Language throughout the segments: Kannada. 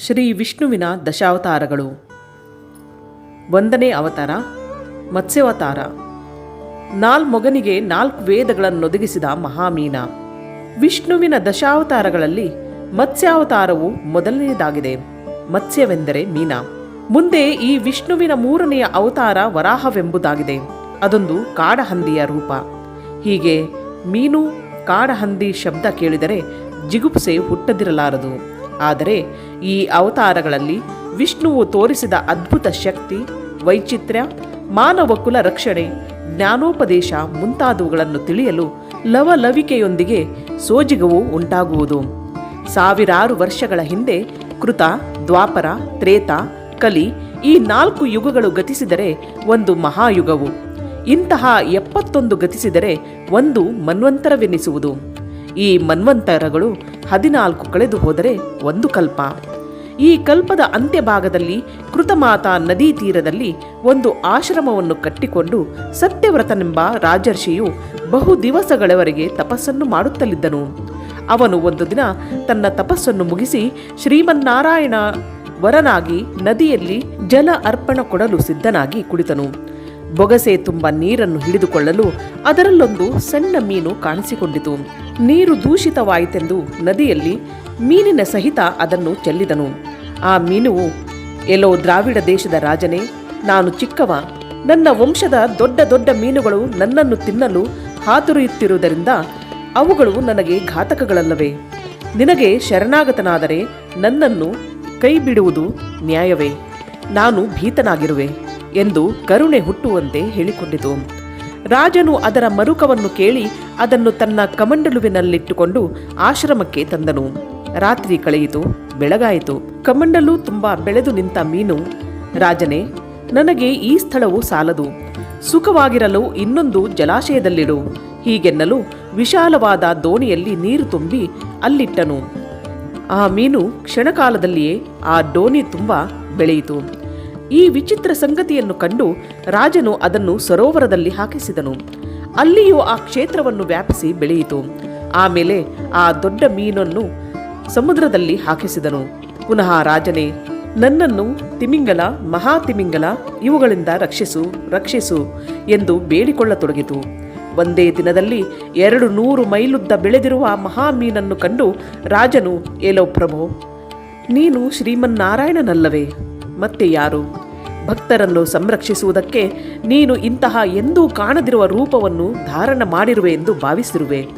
ಶ್ರೀ ವಿಷ್ಣುವಿನ ದಶಾವತಾರಗಳು. ಒಂದನೇ ಅವತಾರ, ಮತ್ಸ್ಯಾವತಾರ. ನಾಲ್ಮೊಗನಿಗೆ ನಾಲ್ಕು ವೇದಗಳನ್ನೊದಗಿಸಿದ ಮಹಾಮೀನ. ವಿಷ್ಣುವಿನ ದಶಾವತಾರಗಳಲ್ಲಿ ಮತ್ಸ್ಯಾವತಾರವು ಮೊದಲನೆಯದಾಗಿದೆ. ಮತ್ಸ್ಯವೆಂದರೆ ಮೀನ. ಮುಂದೆ ಈ ವಿಷ್ಣುವಿನ ಮೂರನೆಯ ಅವತಾರ ವರಾಹವೆಂಬುದಾಗಿದೆ. ಅದೊಂದು ಕಾಡಹಂದಿಯ ರೂಪ. ಹೀಗೆ ಮೀನು ಕಾಡಹಂದಿ ಶಬ್ದ ಕೇಳಿದರೆ ಜಿಗುಪ್ಸೆ ಹುಟ್ಟದಿರಲಾರದು. ಆದರೆ ಈ ಅವತಾರಗಳಲ್ಲಿ ವಿಷ್ಣುವು ತೋರಿಸಿದ ಅದ್ಭುತ ಶಕ್ತಿ, ವೈಚಿತ್ರ್ಯ, ಮಾನವ ಕುಲ ರಕ್ಷಣೆ, ಜ್ಞಾನೋಪದೇಶ ಮುಂತಾದವುಗಳನ್ನು ತಿಳಿಯಲು ಲವಲವಿಕೆಯೊಂದಿಗೆ ಸೋಜಿಗವು ಉಂಟಾಗುವುದು. ಸಾವಿರಾರು ವರ್ಷಗಳ ಹಿಂದೆ ಕೃತ, ದ್ವಾಪರ, ತ್ರೇತ, ಕಲಿ ಈ ನಾಲ್ಕು ಯುಗಗಳು ಗತಿಸಿದರೆ ಒಂದು ಮಹಾಯುಗವು. ಇಂತಹ ಎಪ್ಪತ್ತೊಂದು ಗತಿಸಿದರೆ ಒಂದು ಮನ್ವಂತರವೆನಿಸುವುದು. ಈ ಮನ್ವಂತರಗಳು ಹದಿನಾಲ್ಕು ಕಳೆದು ಹೋದರೆ ಒಂದು ಕಲ್ಪ. ಈ ಕಲ್ಪದ ಅಂತ್ಯಭಾಗದಲ್ಲಿ ಕೃತಮಾತಾ ನದಿ ತೀರದಲ್ಲಿ ಒಂದು ಆಶ್ರಮವನ್ನು ಕಟ್ಟಿಕೊಂಡು ಸತ್ಯವ್ರತನೆಂಬ ರಾಜರ್ಷಿಯು ಬಹು ದಿವಸಗಳವರೆಗೆ ತಪಸ್ಸನ್ನು ಮಾಡುತ್ತಲಿದ್ದನು. ಅವನು ಒಂದು ದಿನ ತನ್ನ ತಪಸ್ಸನ್ನು ಮುಗಿಸಿ ಶ್ರೀಮನ್ನಾರಾಯಣ ವರನಾಗಿ ನದಿಯಲ್ಲಿ ಜಲ ಅರ್ಪಣ ಕೊಡಲು ಸಿದ್ಧನಾಗಿ ಕುಳಿತನು. ಬೊಗಸೆ ತುಂಬ ನೀರನ್ನು ಹಿಡಿದುಕೊಳ್ಳಲು ಅದರಲ್ಲೊಂದು ಸಣ್ಣ ಮೀನು ಕಾಣಿಸಿಕೊಂಡಿತು. ನೀರು ದೂಷಿತವಾಯಿತೆಂದು ನದಿಯಲ್ಲಿ ಮೀನಿನ ಸಹಿತ ಅದನ್ನು ಚೆಲ್ಲಿದನು. ಆ ಮೀನುವು, ಎಲ್ಲೋ ದ್ರಾವಿಡ ದೇಶದ ರಾಜನೇ, ನಾನು ಚಿಕ್ಕವ. ನನ್ನ ವಂಶದ ದೊಡ್ಡ ದೊಡ್ಡ ಮೀನುಗಳು ನನ್ನನ್ನು ತಿನ್ನಲು ಹಾತುರಿಯುತ್ತಿರುವುದರಿಂದ ಅವುಗಳು ನನಗೆ ಘಾತಕಗಳಲ್ಲವೇ. ನಿನಗೆ ಶರಣಾಗತನಾದರೆ ನನ್ನನ್ನು ಕೈ ಬಿಡುವುದು ನ್ಯಾಯವೇ. ನಾನು ಭೀತನಾಗಿರುವೆ. ಎಂದು ಕರುಣೆ ಹುಟ್ಟುವಂತೆ ಹೇಳಿಕೊಂಡಿತು. ರಾಜನು ಅದರ ಮರುಕವನ್ನು ಕೇಳಿ ಅದನ್ನು ತನ್ನ ಕಮಂಡಲುವಿನಲ್ಲಿಟ್ಟುಕೊಂಡು ಆಶ್ರಮಕ್ಕೆ ತಂದನು. ರಾತ್ರಿ ಕಳೆಯಿತು, ಬೆಳಗಾಯಿತು. ಕಮಂಡಲು ತುಂಬ ಬೆಳೆದು ನಿಂತ ಮೀನು, ರಾಜನೇ, ನನಗೆ ಈ ಸ್ಥಳವು ಸಾಲದು. ಸುಖವಾಗಿರಲು ಇನ್ನೊಂದು ಜಲಾಶಯದಲ್ಲಿಡು. ಹೀಗೆನ್ನಲು ವಿಶಾಲವಾದ ದೋಣಿಯಲ್ಲಿ ನೀರು ತುಂಬಿ ಅಲ್ಲಿಟ್ಟನು. ಆ ಮೀನು ಕ್ಷಣಕಾಲದಲ್ಲಿಯೇ ಆ ದೋಣಿ ತುಂಬ ಬೆಳೆಯಿತು. ಈ ವಿಚಿತ್ರ ಸಂಗತಿಯನ್ನು ಕಂಡು ರಾಜನು ಅದನ್ನು ಸರೋವರದಲ್ಲಿ ಹಾಕಿಸಿದನು. ಅಲ್ಲಿಯೂ ಆ ಕ್ಷೇತ್ರವನ್ನು ವ್ಯಾಪಿಸಿ ಬೆಳೆಯಿತು. ಆಮೇಲೆ ಆ ದೊಡ್ಡ ಮೀನನ್ನು ಸಮುದ್ರದಲ್ಲಿ ಹಾಕಿಸಿದನು. ಪುನಃ ರಾಜನೇ, ನನ್ನನ್ನು ತಿಮಿಂಗಲ, ಮಹಾ ತಿಮಿಂಗಲ, ಇವುಗಳಿಂದ ರಕ್ಷಿಸು ರಕ್ಷಿಸು ಎಂದು ಬೇಡಿಕೊಳ್ಳತೊಡಗಿತು. ಒಂದೇ ದಿನದಲ್ಲಿ ಎರಡು ನೂರು ಮೈಲುದ್ದ ಬೆಳೆದಿರುವ ಮಹಾ ಮೀನನ್ನು ಕಂಡು ರಾಜನು, ಏಲೋ ಪ್ರಭು, ನೀನು ಶ್ರೀಮನ್ನಾರಾಯಣನಲ್ಲವೇ? ಮತ್ತೆ ಯಾರು? ಭಕ್ತರನ್ನು ಸಂರಕ್ಷಿಸುವುದಕ್ಕೆ ನೀನು ಇಂತಹ ಎಂದೂ ಕಾಣದಿರುವ ರೂಪವನ್ನು ಧಾರಣ ಮಾಡಿರುವೆ ಎಂದು ಭಾವಿಸಿರುವೆ.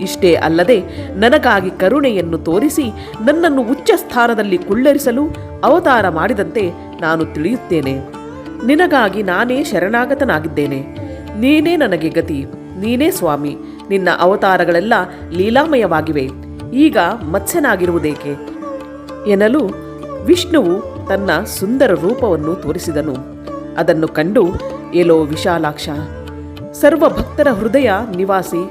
ಇಷ್ಟೇ ಅಲ್ಲದೆ ನನಗಾಗಿ ಕರುಣೆಯನ್ನು ತೋರಿಸಿ ನನ್ನನ್ನು ಉಚ್ಚ ಸ್ಥಾನದಲ್ಲಿ ಕುಳ್ಳರಿಸಲು ಅವತಾರ ಮಾಡಿದಂತೆ ನಾನು ತಿಳಿಯುತ್ತೇನೆ. ನಿನಗಾಗಿ ನಾನೇ ಶರಣಾಗತನಾಗಿದ್ದೇನೆ. ನೀನೇ ನನಗೆ ಗತಿ, ನೀನೇ ಸ್ವಾಮಿ, ನಿನ್ನ ಅವತಾರಗಳೆಲ್ಲ ಲೀಲಾಮಯವಾಗಿವೆ. ಈಗ ಮತ್ಸ್ಯನಾಗಿರುವುದೇಕೆ? ಎನ್ನಲು ವಿಷ್ಣುವು ತನ್ನ ಸುಂದರ ರೂಪವನ್ನು ತೋರಿಸಿದನು. ಅದನ್ನು ಕಂಡು ಎಲೋ ವಿಶಾಲಾಕ್ಷ ಸರ್ವ ಭಕ್ತರ ಹೃದಯ ನಿವಾಸಿ,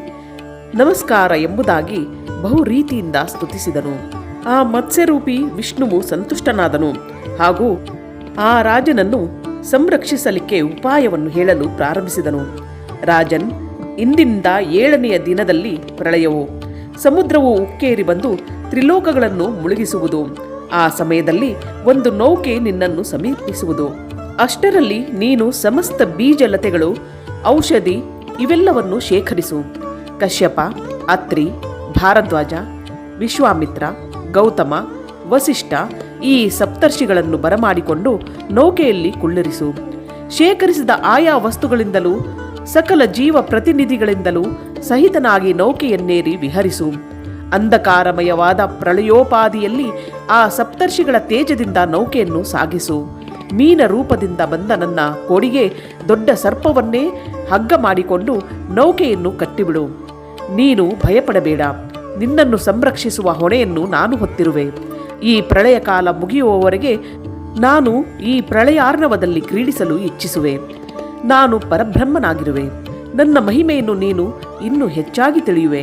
ನಮಸ್ಕಾರ ಎಂಬುದಾಗಿ ಬಹು ರೀತಿಯಿಂದ ಸ್ತುತಿಸಿದನು. ಆ ಮತ್ಸ್ಯರೂಪಿ ವಿಷ್ಣುವು ಸಂತುಷ್ಟನಾದನು ಹಾಗೂ ಆ ರಾಜನನ್ನು ಸಂರಕ್ಷಿಸಲಿಕ್ಕೆ ಉಪಾಯವನ್ನು ಹೇಳಲು ಪ್ರಾರಂಭಿಸಿದನು. ರಾಜನ್, ಇಂದಿನಿಂದ ಏಳನೆಯ ದಿನದಲ್ಲಿ ಪ್ರಳಯವು, ಸಮುದ್ರವು ಉಕ್ಕೇರಿ ಬಂದು ತ್ರಿಲೋಕಗಳನ್ನು ಮುಳುಗಿಸುವುದು. ಆ ಸಮಯದಲ್ಲಿ ಒಂದು ನೌಕೆ ನಿನ್ನನ್ನು ಸಮೀಪಿಸುವುದು. ಅಷ್ಟರಲ್ಲಿ ನೀನು ಸಮಸ್ತ ಬೀಜಲತೆಗಳು, ಔಷಧಿ ಇವೆಲ್ಲವನ್ನು ಶೇಖರಿಸು. ಕಶ್ಯಪ, ಅತ್ರಿ, ಭಾರದ್ವಾಜ, ವಿಶ್ವಾಮಿತ್ರ, ಗೌತಮ, ವಸಿಷ್ಠ ಈ ಸಪ್ತರ್ಷಿಗಳನ್ನು ಬರಮಾಡಿಕೊಂಡು ನೌಕೆಯಲ್ಲಿ ಕುಳ್ಳಿರಿಸು. ಶೇಖರಿಸಿದ ಆಯಾ ವಸ್ತುಗಳಿಂದಲೂ, ಸಕಲ ಜೀವ ಪ್ರತಿನಿಧಿಗಳಿಂದಲೂ ಸಹಿತನಾಗಿ ನೌಕೆಯನ್ನೇರಿ ವಿಹರಿಸು. ಅಂಧಕಾರಮಯವಾದ ಪ್ರಳಯೋಪಾದಿಯಲ್ಲಿ ಆ ಸಪ್ತರ್ಷಿಗಳ ತೇಜದಿಂದ ನೌಕೆಯನ್ನು ಸಾಗಿಸು. ಮೀನ ರೂಪದಿಂದ ಬಂದ ನನ್ನ ಕೋಡಿಗೆ ದೊಡ್ಡ ಸರ್ಪವನ್ನೇ ಹಗ್ಗ ಮಾಡಿಕೊಂಡು ನೌಕೆಯನ್ನು ಕಟ್ಟಿಬಿಡು. ನೀನು ಭಯಪಡಬೇಡ. ನಿನ್ನನ್ನು ಸಂರಕ್ಷಿಸುವ ಹೊಣೆಯನ್ನು ನಾನು ಹೊತ್ತಿರುವೆ. ಈ ಪ್ರಳಯ ಕಾಲ ಮುಗಿಯುವವರೆಗೆ ನಾನು ಈ ಪ್ರಳಯಾರ್ಣವದಲ್ಲಿ ಕ್ರೀಡಿಸಲು ಇಚ್ಛಿಸುವೆ. ನಾನು ಪರಬ್ರಹ್ಮನಾಗಿರುವೆ. ನನ್ನ ಮಹಿಮೆಯನ್ನು ನೀನು ಇನ್ನೂ ಹೆಚ್ಚಾಗಿ ತಿಳಿಯುವೆ.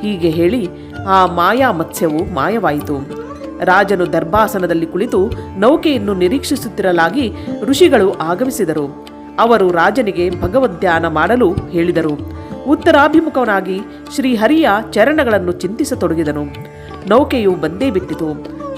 ಹೀಗೆ ಹೇಳಿ ಆ ಮಾಯಾ ಮತ್ಸ್ಯವು ಮಾಯವಾಯಿತು. ರಾಜನು ದರ್ಭಾಸನದಲ್ಲಿ ಕುಳಿತು ನೌಕೆಯನ್ನು ನಿರೀಕ್ಷಿಸುತ್ತಿರಲಾಗಿ ಋಷಿಗಳು ಆಗಮಿಸಿದರು. ಅವರು ರಾಜನಿಗೆ ಭಗವದ್ಧ್ಯಾನ ಮಾಡಲು ಹೇಳಿದರು. ಉತ್ತರಾಭಿಮುಖನಾಗಿ ಶ್ರೀಹರಿಯ ಚರಣಗಳನ್ನು ಚಿಂತಿಸತೊಡಗಿದನು. ನೌಕೆಯು ಬಂದೇ ಬಿಟ್ಟಿತು.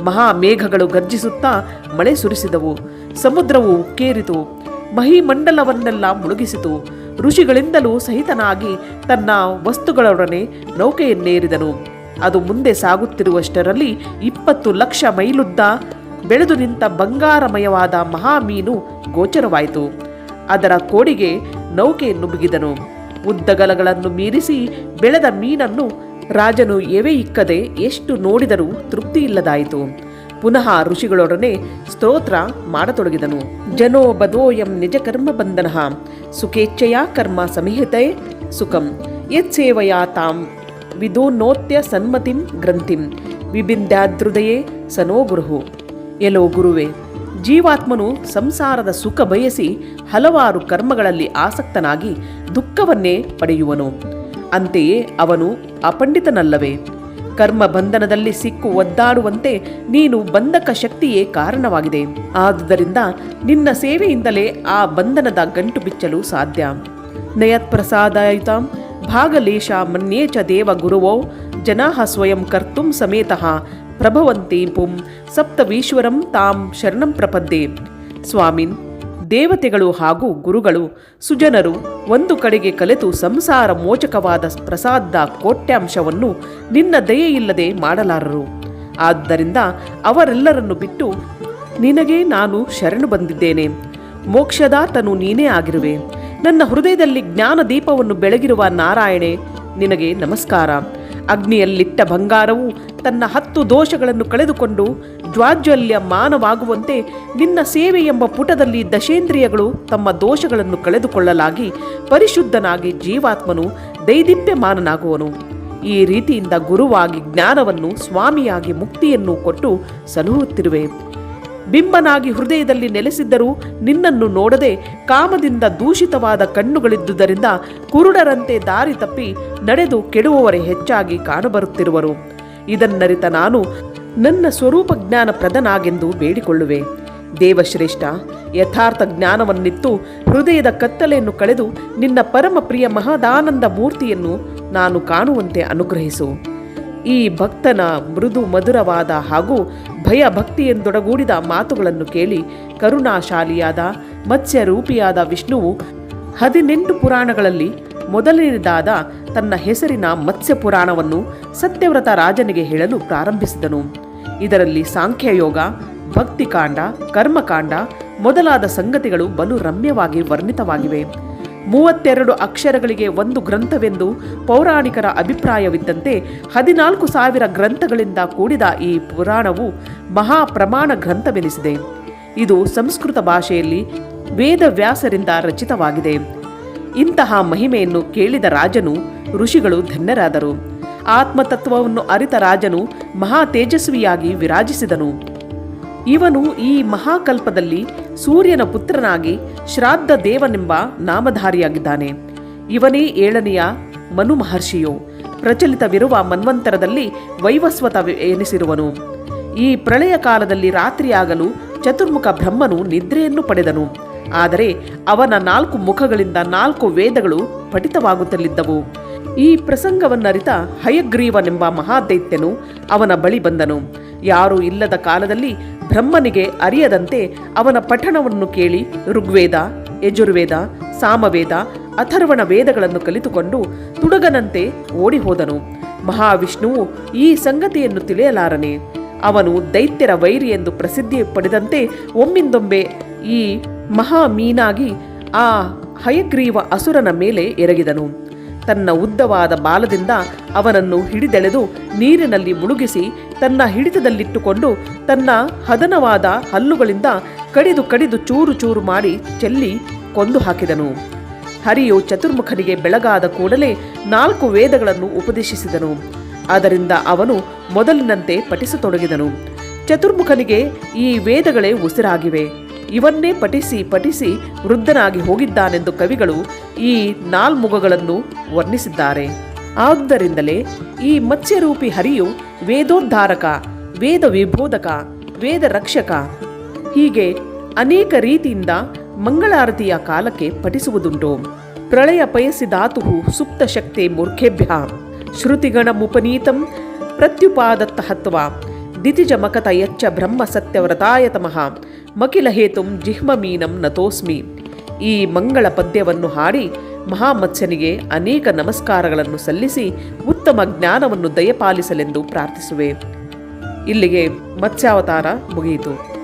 ಮಹಾಮೇಘಗಳು ಗರ್ಜಿಸುತ್ತಾ ಮಳೆ ಸುರಿಸಿದವು. ಸಮುದ್ರವು ಕೇರಿತು ಮಹಿಮಂಡಲವನ್ನೆಲ್ಲ ಮುಳುಗಿಸಿತು. ಋಷಿಗಳಿಂದಲೂ ಸಹಿತನಾಗಿ ತನ್ನ ವಸ್ತುಗಳೊಡನೆ ನೌಕೆಯನ್ನೇರಿದನು. ಅದು ಮುಂದೆ ಸಾಗುತ್ತಿರುವಷ್ಟರಲ್ಲಿ ಇಪ್ಪತ್ತು ಲಕ್ಷ ಮೈಲುದ್ದ ಬೆಳೆದು ನಿಂತ ಬಂಗಾರಮಯವಾದ ಮಹಾಮೀನು ಗೋಚರವಾಯಿತು. ಅದರ ಕೋಡಿಗೆ ನೌಕೆಯನ್ನು ಬಿಗಿದನು ಉದ್ದಗಲಗಳನ್ನು ಮೀರಿಸಿ ಬೆಳೆದ ಮೀನನ್ನು ರಾಜನು ಎವೆ ಇಕ್ಕದೆ ಎಷ್ಟು ನೋಡಿದರೂ ತೃಪ್ತಿ ಇಲ್ಲದಾಯಿತು. ಪುನಃ ಋಷಿಗಳೊಡನೆ ಸ್ತೋತ್ರ ಮಾಡತೊಡಗಿದನು. ಜನೋ ಬದೋಯಂ ನಿಜ ಕರ್ಮ ಬಂಧನ. ಸುಖೇಚ್ಛೆಯ ಕರ್ಮ ಸಮಿಹಿತೆ ಸುಖಂ. ಯತ್ಸೇವಯ ತಾಂ ವಿದೋನ್ನೋತ್ಯ ಸನ್ಮತಿಂ ಗ್ರಂಥಿಂ. ವಿಬಿಂದ್ಯಾದೃದಯೇ ಸನೋ ಗುರುಹು. ಎಲೋ ಗುರುವೆ, ಜೀವಾತ್ಮನು ಸಂಸಾರದ ಸುಖ ಬಯಸಿ ಹಲವಾರು ಕರ್ಮಗಳಲ್ಲಿ ಆಸಕ್ತನಾಗಿ ದುಃಖವನ್ನೇ ಪಡೆಯುವನು. ಅಂತೆಯೇ ಅವನು ಅಪಂಡಿತನಲ್ಲವೇ. ಕರ್ಮ ಬಂಧನದಲ್ಲಿ ಸಿಕ್ಕು ಒದ್ದಾಡುವಂತೆ ನೀನು ಬಂಧಕ ಶಕ್ತಿಯೇ ಕಾರಣವಾಗಿದೆ. ಆದುದರಿಂದ ನಿನ್ನ ಸೇವೆಯಿಂದಲೇ ಆ ಬಂಧನದ ಗಂಟು ಬಿಚ್ಚಲು ಸಾಧ್ಯ. ನಯತ್ಪ್ರಸಾದಾಯಿತ ಭಾಗಲೇಶ ಮನ್ಯೇ ಚ ದೇವ ಗುರುವೋ, ಜನಾ ಸ್ವಯಂ ಕರ್ತುಂ ಸಮೇತಃ ಪ್ರಭವಂತಿ ಪುಂ ಸಪ್ತವೀಶ್ವರಂ ತಾಂ ಶರಣಂ ಪ್ರಪದ್ದೆ ಸ್ವಾಮಿನ್, ದೇವತೆಗಳು ಹಾಗೂ ಗುರುಗಳು, ಸುಜನರು ಒಂದು ಕಡೆಗೆ ಕಲೆತು ಸಂಸಾರ ಮೋಚಕವಾದ ಪ್ರಸಾದ ಕೋಟ್ಯಾಂಶವನ್ನು ನಿನ್ನ ದಯೆಯಿಲ್ಲದೆ ಮಾಡಲಾರರು. ಆದ್ದರಿಂದ ಅವರೆಲ್ಲರನ್ನು ಬಿಟ್ಟು ನಿನಗೆ ನಾನು ಶರಣು ಬಂದಿದ್ದೇನೆ. ಮೋಕ್ಷದಾತನು ನೀನೇ ಆಗಿರುವೆ. ನನ್ನ ಹೃದಯದಲ್ಲಿ ಜ್ಞಾನ ದೀಪವನ್ನು ಬೆಳಗಿರುವ ನಾರಾಯಣೆ, ನಿನಗೆ ನಮಸ್ಕಾರ. ಅಗ್ನಿಯಲ್ಲಿಟ್ಟ ಬಂಗಾರವು ತನ್ನ ಹತ್ತು ದೋಷಗಳನ್ನು ಕಳೆದುಕೊಂಡು ಜ್ವಾಜ್ವಲ್ಯ ಮಾನವಾಗುವಂತೆ ನಿನ್ನ ಸೇವೆ ಎಂಬ ಪುಟದಲ್ಲಿ ದಶೇಂದ್ರಿಯಗಳು ತಮ್ಮ ದೋಷಗಳನ್ನು ಕಳೆದುಕೊಳ್ಳಲಾಗಿ ಪರಿಶುದ್ಧನಾಗಿ ಜೀವಾತ್ಮನು ದೈದಿಪ್ಯಮಾನನಾಗುವನು. ಈ ರೀತಿಯಿಂದ ಗುರುವಾಗಿ ಜ್ಞಾನವನ್ನು ಸ್ವಾಮಿಯಾಗಿ ಮುಕ್ತಿಯನ್ನು ಕೊಟ್ಟು ಸಲಹುತ್ತಿರುವೆ ಬಿಂಬನಾಗಿ ಹೃದಯದಲ್ಲಿ ನೆಲೆಸಿದ್ದರೂ ನಿನ್ನನ್ನು ನೋಡದೆ ಕಾಮದಿಂದ ದೂಷಿತವಾದ ಕಣ್ಣುಗಳಿದ್ದುದರಿಂದ ಕುರುಡರಂತೆ ದಾರಿ ತಪ್ಪಿ ನಡೆದು ಕೆಡುವವರೇ ಹೆಚ್ಚಾಗಿ ಕಾಣಬರುತ್ತಿರುವರು. ಇದನ್ನರಿತ ನಾನು ನನ್ನ ಸ್ವರೂಪ ಜ್ಞಾನ ಪ್ರದನಾಗೆಂದು ಬೇಡಿಕೊಳ್ಳುವೆ. ದೇವಶ್ರೇಷ್ಠ, ಯಥಾರ್ಥ ಜ್ಞಾನವನ್ನಿತ್ತು ಹೃದಯದ ಕತ್ತಲೆಯನ್ನು ಕಳೆದು ನಿನ್ನ ಪರಮ ಪ್ರಿಯ ಮಹದಾನಂದ ಮೂರ್ತಿಯನ್ನು ನಾನು ಕಾಣುವಂತೆ ಅನುಗ್ರಹಿಸು. ಈ ಭಕ್ತನ ಮೃದು ಮಧುರವಾದ ಹಾಗೂ ಭಯ ಭಕ್ತಿಯೆಂದೊಡಗೂಡಿದ ಮಾತುಗಳನ್ನು ಕೇಳಿ ಕರುಣಾಶಾಲಿಯಾದ, ಮತ್ಸ್ಯರೂಪಿಯಾದ ವಿಷ್ಣುವು ಹದಿನೆಂಟು ಪುರಾಣಗಳಲ್ಲಿ ಮೊದಲನೇದಾದ ತನ್ನ ಹೆಸರಿನ ಮತ್ಸ್ಯ ಪುರಾಣವನ್ನು ಸತ್ಯವ್ರತ ರಾಜನಿಗೆ ಹೇಳಲು ಪ್ರಾರಂಭಿಸಿದನು. ಇದರಲ್ಲಿ ಸಾಂಖ್ಯಯೋಗ, ಭಕ್ತಿಕಾಂಡ, ಕರ್ಮಕಾಂಡ ಮೊದಲಾದ ಸಂಗತಿಗಳು ಬಲು ರಮ್ಯವಾಗಿ ವರ್ಣಿತವಾಗಿವೆ. ಮೂವತ್ತೆರಡು ಅಕ್ಷರಗಳಿಗೆ ಒಂದು ಗ್ರಂಥವೆಂದು ಪೌರಾಣಿಕರ ಅಭಿಪ್ರಾಯವಿದ್ದಂತೆ ಹದಿನಾಲ್ಕು ಸಾವಿರ ಗ್ರಂಥಗಳಿಂದ ಕೂಡಿದ ಈ ಪುರಾಣವು ಮಹಾಪ್ರಮಾಣ ಗ್ರಂಥವೆನಿಸಿದೆ. ಇದು ಸಂಸ್ಕೃತ ಭಾಷೆಯಲ್ಲಿ ವೇದವ್ಯಾಸರಿಂದ ರಚಿತವಾಗಿದೆ. ಇಂತಹ ಮಹಿಮೆಯನ್ನು ಕೇಳಿದ ರಾಜನು ಋಷಿಗಳು ಧನ್ಯರಾದರು. ಆತ್ಮತತ್ವವನ್ನು ಅರಿತ ರಾಜನು ಮಹಾ ತೇಜಸ್ವಿಯಾಗಿ ವಿರಾಜಿಸಿದನು. ಇವನು ಈ ಮಹಾಕಲ್ಪದಲ್ಲಿ ಸೂರ್ಯನ ಪುತ್ರನಾಗಿ ಶ್ರಾದ್ದ ದೇವನೆಂಬ ನಾಮಧಾರಿಯಾಗಿದ್ದಾನೆ. ಇವನೇ ಏಳನೆಯ ಮನು ಮಹರ್ಷಿಯು. ಪ್ರಚಲಿತವಿರುವ ಮನ್ವಂತರದಲ್ಲಿ ವೈವಸ್ವತ ಎನಿಸಿರುವನು ಈ ಪ್ರಳಯ ಕಾಲದಲ್ಲಿ ರಾತ್ರಿಯಾಗಲು ಚತುರ್ಮುಖ ಬ್ರಹ್ಮನು ನಿದ್ರೆಯನ್ನು ಪಡೆದನು. ಆದರೆ ಅವನ ನಾಲ್ಕು ಮುಖಗಳಿಂದ ನಾಲ್ಕು ವೇದಗಳು ಪಠಿತವಾಗುತ್ತಲಿದ್ದವು. ಈ ಪ್ರಸಂಗವನ್ನರಿತ ಹಯಗ್ರೀವನೆಂಬ ಮಹಾದೈತ್ಯನು ಅವನ ಬಳಿ ಬಂದನು. ಯಾರೂ ಇಲ್ಲದ ಕಾಲದಲ್ಲಿ ಬ್ರಹ್ಮನಿಗೆ ಅರಿಯದಂತೆ ಅವನ ಪಠಣವನ್ನು ಕೇಳಿ ಋಗ್ವೇದ, ಯಜುರ್ವೇದ, ಸಾಮವೇದ, ಅಥರ್ವಣ ವೇದಗಳನ್ನು ಕಲಿತುಕೊಂಡು ತುಡಗನಂತೆ ಓಡಿ ಹೋದನು ಮಹಾವಿಷ್ಣುವು ಈ ಸಂಗತಿಯನ್ನು ತಿಳಿಯಲಾರನೆ. ಅವನು ದೈತ್ಯರ ವೈರಿ ಎಂದು ಪ್ರಸಿದ್ಧಿ ಪಡೆದಂತೆ ಒಮ್ಮಿಂದೊಮ್ಮೆ ಈ ಮಹಾ ಮೀನಾಗಿ ಆ ಹಯಗ್ರೀವ ಅಸುರನ ಮೇಲೆ ಎರಗಿದನು. ತನ್ನ ಉದ್ದವಾದ ಬಾಲದಿಂದ ಅವನನ್ನು ಹಿಡಿದೆಳೆದು ನೀರಿನಲ್ಲಿ ಮುಳುಗಿಸಿ ತನ್ನ ಹಿಡಿತದಲ್ಲಿಟ್ಟುಕೊಂಡು ತನ್ನ ಹದನವಾದ ಹಲ್ಲುಗಳಿಂದ ಕಡಿದು ಕಡಿದು ಚೂರು ಚೂರು ಮಾಡಿ ಚೆಲ್ಲಿ ಕೊಂದು ಹಾಕಿದನು. ಹರಿಯು ಚತುರ್ಮುಖನಿಗೆ ಬೆಳಗಾದ ಕೂಡಲೇ ನಾಲ್ಕು ವೇದಗಳನ್ನು ಉಪದೇಶಿಸಿದನು. ಅದರಿಂದ ಅವನು ಮೊದಲಿನಂತೆ ಪಠಿಸತೊಡಗಿದನು. ಚತುರ್ಮುಖನಿಗೆ ಈ ವೇದಗಳೇ ಉಸಿರಾಗಿವೆ. ಇವನ್ನೇ ಪಠಿಸಿ ಪಠಿಸಿ ವೃದ್ಧನಾಗಿ ಹೋಗಿದ್ದಾನೆಂದು ಕವಿಗಳು ಈ ನಾಲ್ಮುಗಗಳನ್ನು ವರ್ಣಿಸಿದ್ದಾರೆ. ಆದ್ದರಿಂದಲೇ ಈ ಮತ್ಸ್ಯರೂಪಿ ಹರಿಯು ವೇದೋದ್ಧಾರಕ ವೇದ ವಿಬೋಧಕ ವೇದ ರಕ್ಷಕ ಹೀಗೆ ಅನೇಕ ರೀತಿಯಿಂದ ಮಂಗಳಾರತಿಯ ಕಾಲಕ್ಕೆ ಪಠಿಸುವುದುಂಟು. ಪ್ರಳಯ ಪಯಸಿದಾತು ಸುಪ್ತ ಶಕ್ತಿ ಮೂರ್ಖೇಭ್ಯ. ಶ್ರುತಿಗಣ ಮುಪನೀತಂ ಪ್ರತ್ಯುಪಾದತ್ತ ಹತ್ವ. ದಿತಿಜ ಮಕತ ಯಚ್ಚ ಬ್ರಹ್ಮ ಸತ್ಯವ್ರತಾಯತಮಃ ಮಕಿಲ ಹೇತುಂ ಜಿಹ್ಮಮೀನಂ ನತೋಸ್ಮಿ. ಈ ಮಂಗಳ ಪದ್ಯವನ್ನು ಹಾಡಿ ಮಹಾಮತ್ಸ್ಯನಿಗೆ ಅನೇಕ ನಮಸ್ಕಾರಗಳನ್ನು ಸಲ್ಲಿಸಿ ಉತ್ತಮ ಜ್ಞಾನವನ್ನು ದಯಪಾಲಿಸಲೆಂದು ಪ್ರಾರ್ಥಿಸುವೆ. ಇಲ್ಲಿಗೆ ಮತ್ಸ್ಯಾವತಾರ ಮುಗಿಯಿತು.